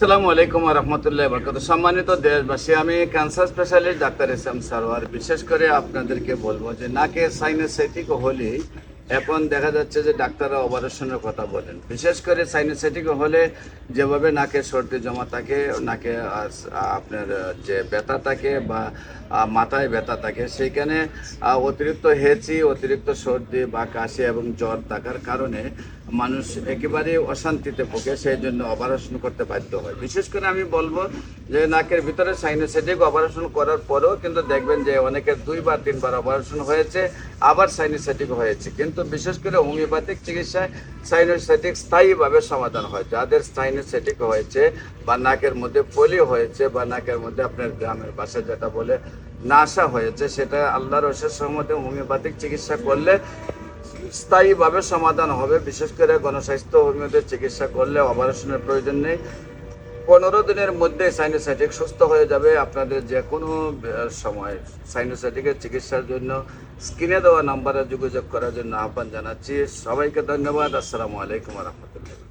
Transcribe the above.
আসসালামু আলাইকুম রহমতুল্লাহ বরকত সম্মানিত দেশবাসী, আমি cancer specialist doctor S M Sarwar. বিশেষ করে আপনাদেরকে বলব যে নাকে সাইনোসাইটিক হলে এখন দেখা যাচ্ছে যে ডাক্তাররা অপারেশনের কথা বলেন। বিশেষ করে সাইনোসাইটিক হলে যেভাবে নাকে সর্দি জমা থাকে, নাকে আপনার, যে ব্যথা থাকে বা মাথায় ব্যথা থাকে, সেইখানে অতিরিক্ত হেঁচি, অতিরিক্ত সর্দি বা কাশি এবং জ্বর থাকার কারণে মানুষ একেবারে অশান্তিতে ভোগে সেই জন্য অপারেশন করতে বাধ্য হয়। বিশেষ করে আমি বলব যে নাকের ভিতরে সাইনোসাইটিক অপারেশন করার পরেও কিন্তু দেখবেন যে অনেকের দুইবার, তিনবার অপারেশন হয়েছে, আবার সাইনোসাইটিক হয়েছে। কিন্তু বিশেষ করে হোমিওপ্যাথিক চিকিৎসায় সাইনোসাইটিক স্থায়ীভাবে সমাধান হয়। যাদের সাইনোসাইটিক হয়েছে বা নাকের মধ্যে পলি হয়েছে বা নাকের মধ্যে আপনার গ্রামের বাসা যেটা বলে নাশা হয়েছে, সেটা আল্লাহর অশেষ সহমতে হোমিওপ্যাথিক চিকিৎসা করলে স্থায়ীভাবে সমাধান হবে। বিশেষ করে গণস্বাস্থ্য হোমিওদের চিকিৎসা করলে অপারেশনের প্রয়োজন নেই। পনেরো দিনের মধ্যে সাইনোসাইটিক সুস্থ হয়ে যাবে। আপনাদের যে কোনো সময় সাইনোসাইটিকের চিকিৎসার জন্য স্ক্রিনে দেওয়া নাম্বারে যোগাযোগ করার জন্য আহ্বান জানাচ্ছি। সবাইকে ধন্যবাদ। আসসালামু আলাইকুম রহমতুল্লাহ।